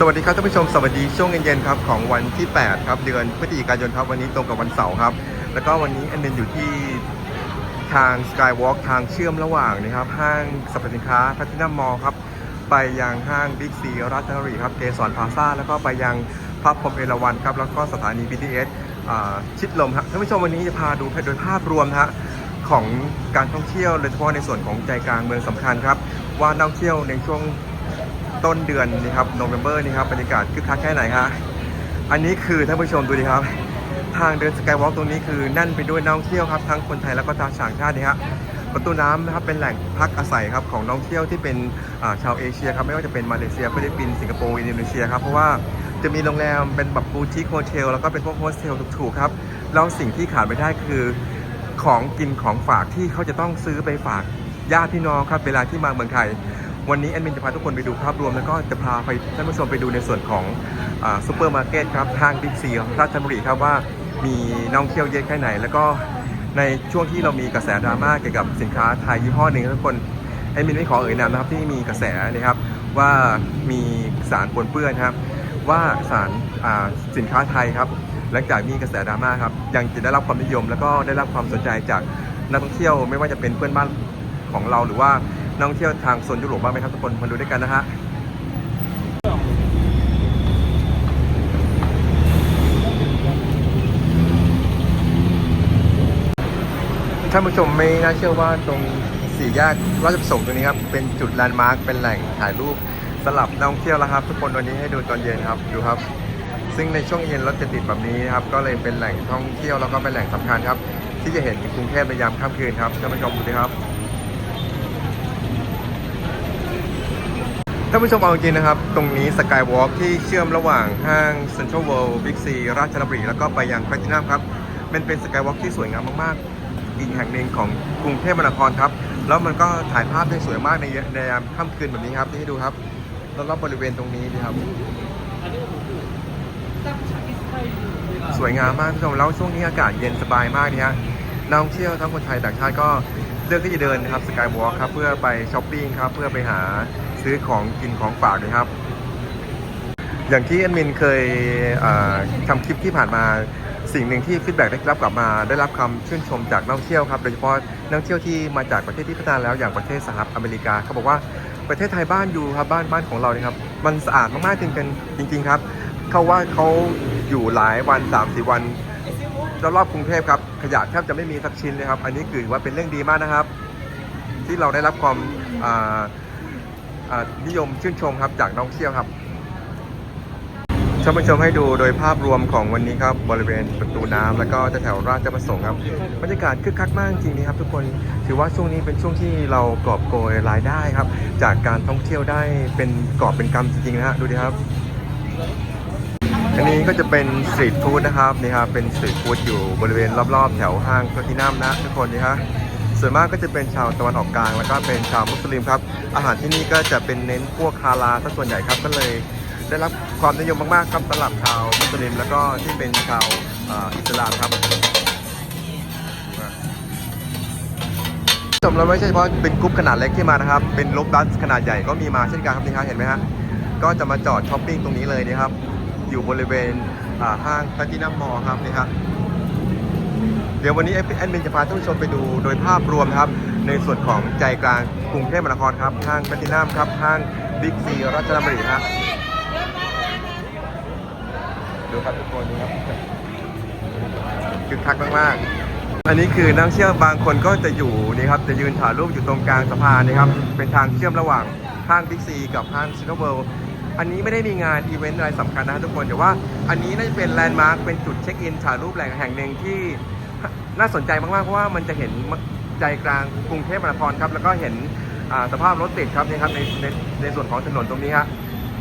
สวัสดีครับท่านผู้ชมสวัสดีช่วงเย็นๆครับของวันที่8ครับเดือนพฤศจิกายนครับวันนี้ตรงกับวันเสาร์ครับ แล้วก็วันนี้แอนเดนอยู่ที่ทาง Skywalk ทางเชื่อมระหว่างนะครับห้างสรรพสินค้าพัฒนามอลครับไปยังห้างบิ๊กซีรัตนรีครับเกสรพาซาแล้วก็ไปยังพระพรมเอราวัณครับแล้วก็สถานี BTS อ่าชิดลมครับท่านผู้ชมวันนี้จะพาดูโดยภาพรวมนะฮะของการท่องเที่ยวโดยเฉพาะในส่วนของใจกลางเมืองสำคัญครับว่านักท่องเที่ยวในช่วง ต้นเดือนนี่ครับโนเวม ber นี่ครับบรรยากาศคึกคักแค่ไหนฮะอันนี้คือท่านผู้ชมดูดิครับ ทางเดินสกายวอล์กตรงนี้คือแน่นไปด้วยนักท่องเที่ยวครับทั้งคนไทยแล้วก็ชาวต่างชาตินี่ฮะประตูน้ำนะครับเป็นแหล่งพักอาศัยครับของนักท่องเที่ยวที่เป็นชาวเอเชียครับไม่ว่าจะเป็นมาเลเซียฟิลิปปินส์สิงคโปร์อินโดนีเซียครับเพราะว่าจะมีโรงแรมเป็นแบบบูติคโฮเทลแล้วก็เป็นพวกโฮสเทลถูกๆครับแล้วสิ่งที่ขาดไม่ได้คือของกินของฝากที่เขาจะต้องซื้อไปฝากญาติพี่น้องครับเวลาที่มาเมืองไทย วันนี้แอดมินจะพาทุกคนไปดูภาพรวม แล้วก็จะพาไปท่านผู้ชมไปดูในส่วนของซูเปอร์มาร์เก็ตครับทางบิ๊กซีราชบุรีครับว่ามีนักท่องเที่ยวเยอะแค่ไหน แล้วก็ในช่วงที่เรามีกระแสดราม่าเกี่ยวกับสินค้าไทยยี่ห้อหนึ่งทุกคนแอดมินไม่ขอเอ่ยนามนะครับที่มีกระแสนะครับว่ามีสารปนเปื้อนครับว่าสารสินค้าไทยครับหลังจากมีกระแสดราม่าครับยังจะได้รับความนิยม แล้วก็ได้รับความสนใจจากนักท่องเที่ยวไม่ว่าจะเป็นเพื่อนบ้านของเราหรือว่า นักท่องเที่ยวทางโซนยุโรปบ้างไหมครับทุกคนมาดูด้วยกันนะฮะท่านผู้ชมไม่น่าเชื่อว่าตรงสี่แยกราชประสงค์ตรงนี้ครับเป็นจุดแลนด์มาร์คเป็นแหล่งถ่ายรูปสำหรับนักท่องเที่ยวแล้วครับ ทุกคนวันนี้ให้ดูตอนเย็นครับดูครับ ซึ่งในช่วงเย็นรถจะติดแบบนี้ครับก็เลยเป็นแหล่งท่องเที่ยวแล้วก็เป็นแหล่งสำคัญครับ ที่จะเห็นกรุงเทพในยามค่ำคืนครับท่านผู้ชมดูดิครับานผู้ชมเอาจริงนะครับ ตรงนี้สกายวอล์กที่เชื่อมระหว่างห้างเซ็นทรัลเวิลด์บิ๊กซีราชบุรีแล้วก็ไปยังแพลตินัมครับมันเป็นสกายวอล์กที่สวยงามมากๆ อีกแห่งหนึ่งของกรุงเทพมหานครครับ แล้วมันก็ถ่ายภาพได้สวยมากในในยามค่ำคืนแบบนี้ครับที่ให้ดูครับรอบๆบริเวณตรงนี้ดีครับ สวยงามมากท่านผู้ชมแล้วช่วงนี้อากาศเย็นสบายมากนี่ฮะนักท่องเที่ยวทั้งคนไทยต่างชาติก็เลือกที่จะเดินนะครับสกายวอล์กครับเพื่อไปช้อปปิ้งครับเพื่อไปหา ซื้อของกินของฝากนะครับ อย่างที่แอดมินเคยอ่าทำคลิปที่ผ่านมาสิ่งหนึ่งที่ฟีดแบ็กได้รับกลับมาได้รับคำชื่นชมจากนักท่องเที่ยวครับโดยเฉพาะนักท่องเที่ยวที่มาจากประเทศที่พัฒนาแล้วอย่างประเทศสหรัฐอเมริกาเขาบอกว่าประเทศไทยบ้านอยู่ครับบ้านบ้านของเราเนี่ยครับมันสะอาดมากๆจริงๆจริง ๆครับเขาว่าเขาอยู่หลายวัน3าสี่วันรอบๆกรุงเทพครับขยะแทบจะไม่มีสักชิ้นเลยครับ อันนี้คือว่าเป็นเรื่องดีมากนะครับ ที่เราได้รับความอ่า นิยมชื่นชมครับจากนักท่องเที่ยวครับท่านผู้ชมให้ดูโดยภาพรวมของวันนี้ครับบริเวณประตูน้ำแล้วก็แถวราชประสงค์ครับบรรยากาศคึกคักมากจริงๆนะครับ ทุกคนถือว่าช่วงนี้เป็นช่วงที่เรากอบโกยรายได้ครับ จากการท่องเที่ยวได้เป็นกอบเป็นกำจริงๆนะฮะดูดิครับ อันนี้ก็จะเป็นสตรีทฟู้ดนะครับนี่ครับเป็นสตรีทฟู้ดอยู่บริเวณรอบๆ แถวห้างพลาทินัมนะทุกคนนี่ฮะ ส่วนมากก็จะเป็นชาวตะวันออกกลาง แล้วก็เป็นชาวมุสลิมครับ อาหารที่นี่ก็จะเป็นเน้นพวกคาราซะส่วนใหญ่ครับก็เลยได้รับความนิยมมากๆครับสำหรับชาวมุสลิมแล้วก็ที่เป็นชาวอ,อิสลามครับชมเราไม่ใช่เฉพาะเป็นกรุ๊ปขนาดเล็กที่มานะครับ เป็นรถบัสขนาดใหญ่ก็มีมาเช่นกันครับนี่ครับเห็นไหมฮะก็จะมาจอดช้อปปิ้งตรงนี้เลยนะครับ อยู่บริเวณห้างพ a ตินัมมอลครับนี่ครับ ดี๋ยววันนี้แอดมินจะพาท่านผู้ชมไปดูโดยภาพรวมครับ ในส่วนของใจกลางกรุงเทพมหานครครับห้างแพลตินัมครับห้างบิ๊กซีรัชดาบุรีครับดูครับทุกคนนี่ครับคึกคักมากๆ อันนี้คือนักท่งเที่ยวบางคนก็จะอยู่นี่ครับจะยืนถ่ายรูปอยู่ตรงกลางสะพานนี่ครับ เป็นทางเชื่อมระหว่างห้างบิ๊กซีกับห้างซินเวิลด์อันนี้ไม่ได้มีงานอีเวนต์อะไรสำคัญนะทุกคนแต่ว่าอันนี้น่าจะเป็นแลนด์มาร์คเป็นจุดเช็คอินถ่ายรูปแหล่งแห่งหนึ่งที่ น่าสนใจมากๆเพราะว่ามันจะเห็นใจกลางกรุงเทพมหานครครับแล้วก็เห็นสภาพรถติดครับนี่ครับในในในส่วนของถนนตรงนี้ฮะ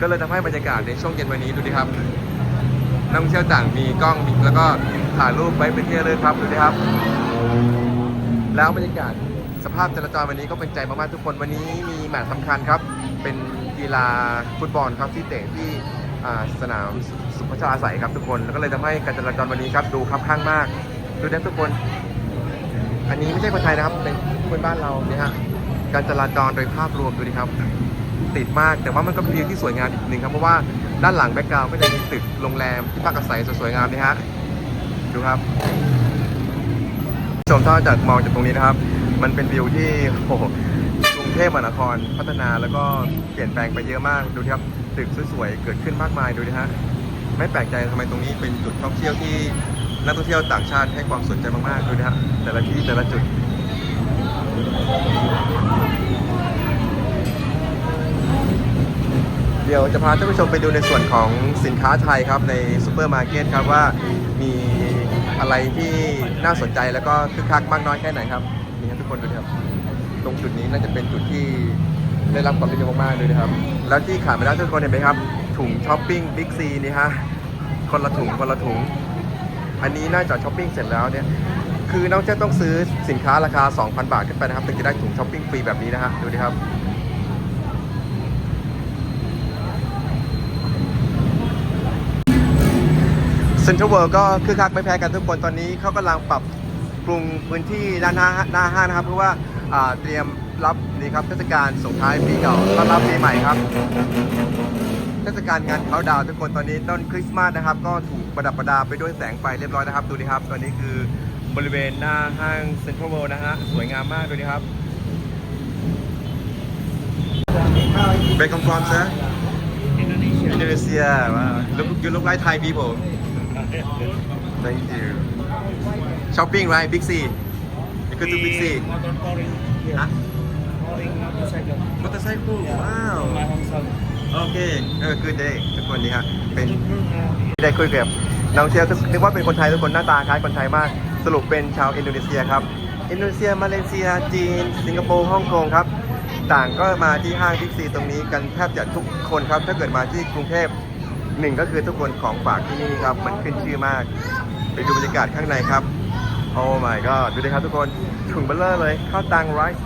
ก็เลยทำให้บรรยากาศในช่วงเย็นวันนี้ดูดิครับนักท่องเที่ยวต่างมีกล้องแล้วก็ถ่ายรูปไว้เป็นที่ระลึกครับดูดิครับ แล้วบรรยากาศสภาพจราจรวันนี้ก็เป็นใจมากๆทุกคนวันนี้มีแมตช์สำคัญครับ เป็นกีฬาฟุตบอลครับที่เตะที่สนามสุพัชราใสยครับทุกคนแล้วก็เลยทำให้การจราจรวันนี้ครับดูคับข้างมาก ดูนะทุกคน อันนี้ไม่ใช่คนไทยนะครับ เป็นคนบ้านเราเนี่ยฮะ การจราจรโดยภาพรวมดูดิครับ ติดมาก แต่ว่ามันก็เป็นวิวที่สวยงามอีกหนึ่งครับ เพราะว่าด้านหลังแบ็กกราวด์ก็จะมีตึกโรงแรมที่พักอาศัยสวยๆงามนี่ฮะ ดูครับ ชมถ้าจากมองจากตรงนี้นะครับ มันเป็นวิวที่โอ้โหกรุงเทพมหานครพัฒนาแล้วก็เปลี่ยนแปลงไปเยอะมาก ดูดิครับ ตึกสวยๆ เกิดขึ้นมากมาย ดูดิฮะ ไม่แปลกใจทำไมตรงนี้เป็นจุดท่องเที่ยวที่ นักท่องเที่ยวต่างชาติให้ความสนใจมากๆดูดิฮะแต่ละที่แต่ละจุดเดี๋ยวจะพาท่านผู้ชมไปดูในส่วนของสินค้าไทยครับในซูเปอร์มาร์เก็ตครับว่ามีอะไรที่น่าสนใจแล้วก็คึกคักมากน้อยแค่ไหนครับนี่ครับทุกคนดูครับ ตรงจุดนี้น่าจะเป็นจุดที่ได้รับความนิยมมากๆเลยนะครับ แล้วที่ขาดไม่ได้ทุกคนเห็นไหมครับ ถุงช้อปปิ้งบิ๊กซีนี่ฮะคนละถุงคนละถุง อันนี้น่าจะช้อปปิ้งเสร็จแล้วเนี่ยคือน้องเจ้าต้องซื้อสินค้าราคา 2,000 บาทขึ้นไปนะครับถึงจะได้ถุงช้อปปิ้งฟรีแบบนี้นะฮะดูดิครับเซ็นทรัลเวิลด์ก็คือคักไม่แพ้กันทุกคนตอนนี้เขากำลังปรับปรุงพื้นที่ด้านหน้าหน้าห้างนะครับเพราะว่าอ่าเตรียมรับนี่ครับเทศกาลส่งท้ายปีเก่าต้อนรับปีใหม่ครับ เทศกาลงานเขาดาวน์ทุกคนตอนนี้ต้นคริสต์มาสนะครับ ก็ถูกประดับประดาไปด้วยแสงไฟเรียบร้อยนะครับ ดูดิครับ ตอนนี้คือบริเวณหน้าห้างเซ็นทรัลเวิลด์นะฮะสวยงามมากดูดิครับ Where come from sir Indonesia. Indonesia wow look you look like Thai people Thank you. Shopping right? Big C. You go to Big C. Motor touring here. Huh? Touring motorcycle. Motorcycle. Yeah. Wow. My hometown. โอเคเออ good day ทุกคนนี่ฮะเป็นได้คุยกับน้องเชียร์นึกว่าเป็นคนไทยทุกคนหน้าตาคล้ายคนไทยมากสรุปเป็นชาวอินโดนีเซียครับอินโดนีเซียมาเลเซีย จีน สิงคโปร์ฮ่องกงครับ ต่างก็มาที่ห้างบิ๊กซีตรงนี้กันแทบจะทุกคนครับ ถ้าเกิดมาที่กรุงเทพหนึ่งก็คือทุกคนของฝากที่นี่ครับ มันขึ้นชื่อมาก ไปดูบรรยากาศข้างในครับ โอ้ my god ดูดิครับทุกคนถุงเบลเลอร์เลยข้าวตังไรซ์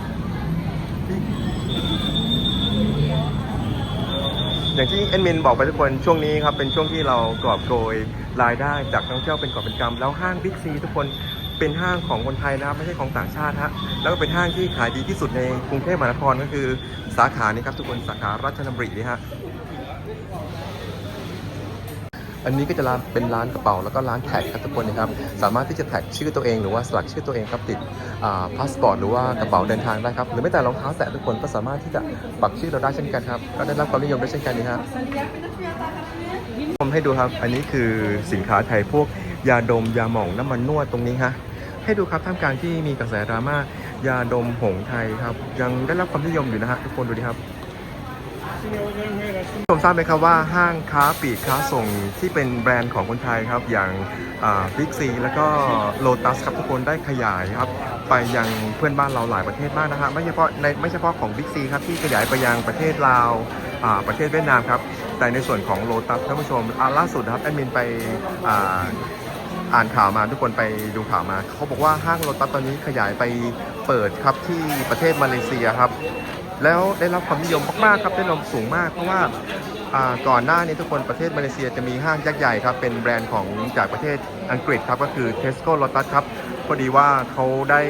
อย่างที่เอ็นมินบอกไปทุกคนช่วงนี้ครับเป็นช่วงที่เรากอบโกยรายได้จากนักท่องเที่ยวเป็นกอบเป็นกำแล้วห้างบิ๊กซีทุกคนเป็นห้างของคนไทยนะครับไม่ใช่ของต่างชาติฮะแล้วก็เป็นห้างที่ขายดีที่สุดในกรุงเทพมหานครก็คือสาขานี้ครับทุกคนสาขาราชดำรินี่ฮะ อันนี้ก็จะร้านเป็นร้านกระเป๋าแล้วก็ร้านแท็กครับทุกคนนะครับ สามารถที่จะแท็กชื่อตัวเองหรือว่าสลักชื่อตัวเองครับติดพาสปอร์ตหรือว่ากระเป๋าเดินทางได้ครับ หรือแม้แต่รองเท้าแตะทุกคนก็สามารถที่จะปักชื่อเราได้เช่นกันครับ ก็ได้รับความนิยมด้วยเช่นกันนี่ฮะผมให้ดูครับ อันนี้คือสินค้าไทยพวกยาดมยาหม่องน้ำมันนวดตรงนี้ฮะให้ดูครับท่ามกลางที่มีกระแสดราม่ายาดมหงไทยครับยังได้รับความนิยมอยู่นะฮะทุกคนดูดิครับ ผมทราบไหมครับว่าห้างค้าปลีกค้าส่งที่เป็นแบรนด์ของคนไทยครับอย่างบิ๊กซีแล้วก็โลตัสครับทุกคนได้ขยายครับไปยังเพื่อนบ้านเราหลายประเทศมากนะฮะไม่เฉพาะในไม่เฉพาะของบิ๊กซีครับที่ขยายไปยังประเทศลาวอาประเทศเวียดนามครับแต่ในส่วนของโลตัสท่านผู้ชมอ่าล่าสุดนะครับแอดมินไปอ่าอ่านข่าวมาทุกคนไปดูข่าวมา เขาบอกว่าห้างโลตัสตอนนี้ขยายไปเปิดครับที่ประเทศมาเลเซียครับ แล้วได้รับความนิยมมากๆครับได้ลมสูงมาก เพราะว่าก่อนหน้านี้ทุกคนประเทศมาเลเซียจะมีห้างยักษ์ใหญ่ครับ เป็นแบรนด์ของจากประเทศอังกฤษครับก็คือ Tesco Lotus ครับพอดีว่าเขาได้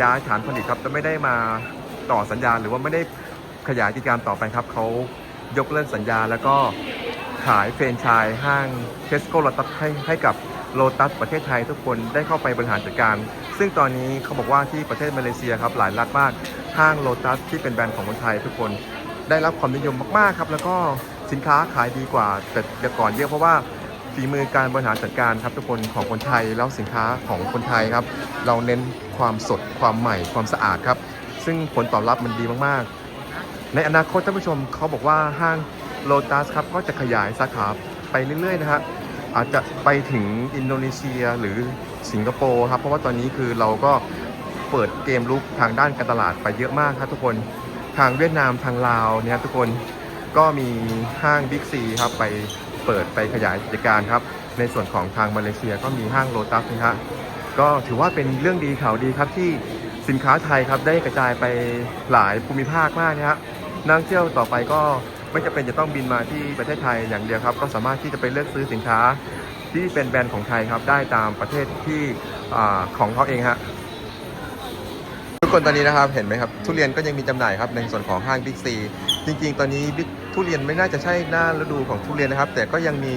ย้ายฐานผลิตครับจะไม่ได้มาต่อสัญญาหรือว่าไม่ได้ขยายกิจการต่อไปครับเขายกเลิกสัญญาแล้วก็ขายแฟรนไชส์ห้าง Tesco Lotus ให้ให้กับโลตัสประเทศไทยทุกคนได้เข้าไปบริหารจัดการ ซึ่งตอนนี้เขาบอกว่าที่ประเทศมาเลเซียครับหลายรัฐมาก ห้างโลตัสที่เป็นแบรนด์ของคนไทยทุกคนได้รับความนิยมมากๆครับแล้วก็สินค้าขายดีกว่าแต่แต่ก่อนเยอะเพราะว่าฝีมือการบริหารจัดการครับทุกคนของคนไทยแล้วสินค้าของคนไทยครับ เราเน้นความสดความใหม่ความสะอาดครับ ซึ่งผลตอบรับมันดีมากๆ ในอนาคตท่านผู้ชมเขาบอกว่าห้างโลตัสครับก็จะขยายสาขาไปเรื่อยๆนะฮะอาจจะไปถึงอินโดนีเซียหรือสิงคโปร์ครับเพราะว่าตอนนี้คือเราก็ เปิดเกมลุกทางด้านการตลาดไปเยอะมากครับทุกคนทางเวียดนามทางลาวเนี่ยทุกคนก็มีห้างบิ๊กซีครับไปเปิดไปขยายกิจการครับ ในส่วนของทางมาเลเซียก็มีห้างโลตัสนะฮะก็ถือว่าเป็นเรื่องดีข่าวดีครับที่สินค้าไทยครับได้กระจายไปหลายภูมิภาคมากนะฮะนักเที่ยวต่อไปก็ไม่จำเป็นจะต้องบินมาที่ประเทศไทยอย่างเดียวครับ ก็สามารถที่จะไปเลือกซื้อสินค้าที่เป็นแบรนด์ของไทยครับได้ตามประเทศที่อของเขาเองฮะ ทุกคนตอนนี้นะครับเห็นไหมครับทุเรียนก็ยังมีจำหน่ายครับในส่วนของห้างบิ๊กซีจริง ๆ ตอนนี้ Big- ทุทุเรียนไม่น่าจะใช่หน้าฤดูของทุเรียนนะครับ แต่ก็ยังมี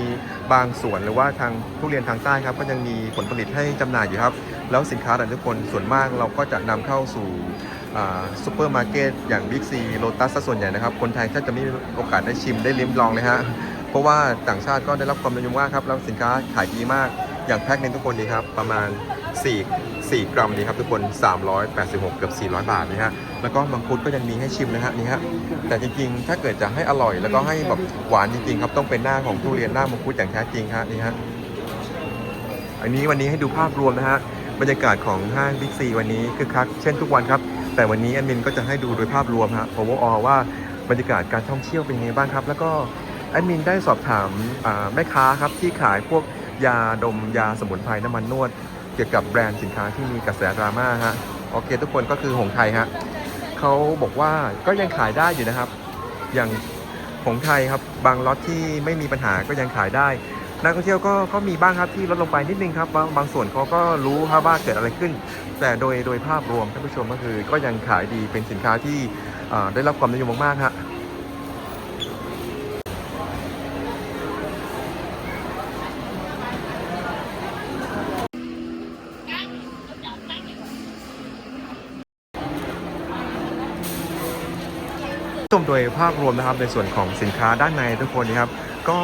บางส่วนหรือว่าทางทุเรียนทางใต้ครับ ก็ยังมีผลผลิตให้จำหน่ายอยู่ครับ แล้วสินค้าแต่ละทุกคนส่วนมากเราก็จะนำเข้าสู่ซูเปอร์มาร์เก็ตอย่างบิ๊กซีโลตัสส่วนใหญ่นะครับคนไทยแทบจะไม่มีโอกาสได้ชิมได้ลิ้มลองเลยฮะเพราะว่าต่างชาติก็ได้รับความนิยมมากครับแล้วสินค้าขายดีมากอย่างแพ็คหนึงทุกคนดีครับประมาณ 4 4 กรัมดีครับทุกคน 386 เกือบ 400 บาทนะฮะ แล้วก็มังคุดก็ยังมีให้ชิมนะฮะนี่ฮะ แต่จริงๆ ถ้าเกิดจะให้อร่อยแล้วก็ให้แบบหวานจริงๆครับ ต้องเป็นหน้าของทุเรียนหน้ามังคุดอย่างแท้จริงฮะนี่ฮะ อันนี้วันนี้ให้ดูภาพรวมนะฮะ บรรยากาศของห้างบิ๊กซีวันนี้คือคักเช่นทุกวันครับ แต่วันนี้แอดมินก็จะให้ดูโดยภาพรวมฮะโอเวอร์ออว่าบรรยากาศการท่องเที่ยวเป็นยังไงบ้างครับ แล้วก็แอดมินได้สอบถามแม่ค้าครับที่ขายพวกยาดมยาสมุนไพรน้ำมันนวด เกี่ยวกับแบรนด์สินค้าที่มีกระแสดราม่าฮะโอเค ทุกคนก็คือหงไทยฮะเขาบอกว่าก็ยังขายได้อยู่นะครับ อย่างหงไทยครับบางล็อตที่ไม่มีปัญหาก็ยังขายได้ นักท่องเที่ยวก็ก็มีบ้างครับที่ลดลงไปนิดนึงครับบางบางส่วนเขาก็รู้ครับว่าเกิดอะไรขึ้น แต่โดยโดยภาพรวมท่านผู้ชมก็คือก็ยังขายดีเป็นสินค้าที่ได้รับความนิยมมากๆฮะ ดยภาพรวมนะครับในส่วนของสินค้าด้านในทุกคนนะครับ ก็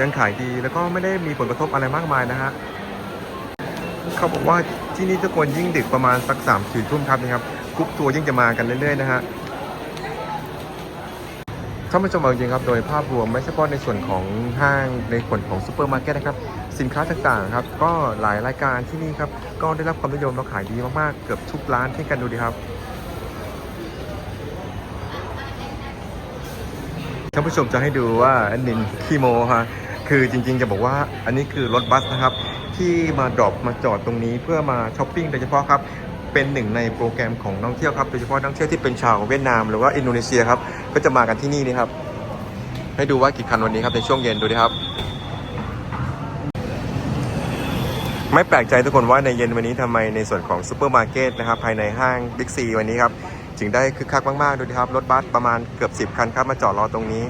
ยังขายดีแล้วก็ไม่ได้มีผลกระทบอะไรมากมายนะฮะเขาบอกว่าที่นี่ทุกคนยิ่งดึกประมาณสักสามสี่ทุ่มครับนะครับกรุ๊ปทัวร์ยิ่งจะมากันเรื่อยๆนะฮะท่านผู้ชมเอาจริงครับโดยภาพรวมไม่เฉพาะในส่วนของห้างในส่วนของซูเปอร์มาร์เก็ตนะครับสินค้าต่างๆครับก็หลายรายการที่นี่ครับก็ได้รับความนิยมและขายดีมากๆเกือบทุกร้านเช่นกันดูดีครับานผู้ชมจะให้ดูว่าอันนินคีโมฮะคือจริงๆจะบอกว่าอันนี้คือรถบัสนะครับที่มาดรอปมาจอดตรงนี้เพื่อมาช้อปปิ้งโดยเฉพาะครับเป็นหนึ่งในโปรแกรมของนักเที่ยวครับโดยเฉพาะนักเที่ยวที่เป็นชาวเวียดนามหรือว่าอินโดนีเซียครับก็จะมากันที่นี่นี่ครับ ให้ดูว่ากี่คันวันนี้ครับในช่วงเย็นดูดิครับ ไม่แปลกใจทุกคนว่าในเย็นวันนี้ทำไมในส่วนของซูเปอร์มาร์เก็ตนะครับภายในห้างบิ๊กซีวันนี้ครับ จึงได้คึกคักมากๆ ดูดิครับ รถบัสประมาณเกือบ 10 คันครับ มาจอดรอตรงนี้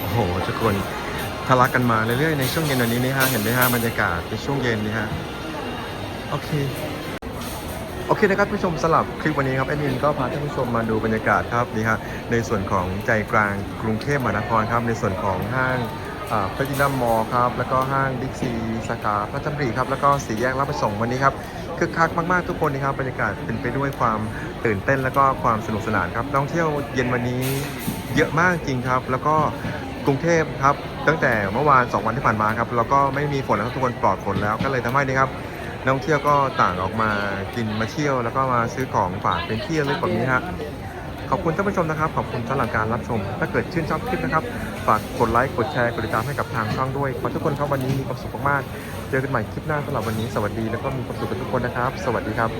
โอ้โห ทุกคนทะลักกันมาเรื่อยๆ ในช่วงเย็นวันนี้นี่ฮะ เห็นไหมฮะบรรยากาศในช่วงเย็นนี่ฮะ โอเค เคนะครับผู้ชมสลับคลิปวันนี้ครับแอดมินก็พาท่านผู้ชมมาดูบรรยากาศครับนี่ฮะในส่วนของใจกลางกรุงเทพมหานครครับในส่วนของห้างพระจินัมมอครับแล้วก็ห้างบิ๊กซีสาขาพระจันทรีครับแล้วก็สี่แยกรับประสงค์วันนี้ครับคึกคักมากๆทุกคนนะครับบรรยากาศเป็นไปด้วยความตื่นเต้นแล้วก็ความสนุกสนานครับนักท่องเที่ยวเย็นวันนี้เยอะมากจริงครับ แล้วก็กรุงเทพครับตั้งแต่เมื่อวานสองวันที่ผ่านมาครับแล้วก็ไม่มีฝนแล้วครับทุกคนปลอดฝนแล้วก็เลยทำให้นี่ครับ นักท่องเที่ยวก็ต่างออกมากินมาเที่ยว แล้วก็มาซื้อของฝากเป็นที่ระลึกแบบนี้ฮะขอบคุณท่านผู้ชมนะครับ ขอบคุณสำหรับการรับชม ถ้าเกิดชื่นชอบคลิปนะครับ ฝากกดไลค์ กดแชร์ กดติดตามให้กับทางช่องด้วย ขอทุกคนครับวันนี้มีความสุขมากๆ เจอกันใหม่คลิปหน้าสำหรับวันนี้ สวัสดี แล้วก็มีความสุขกับทุกคนนะครับ สวัสดีครับ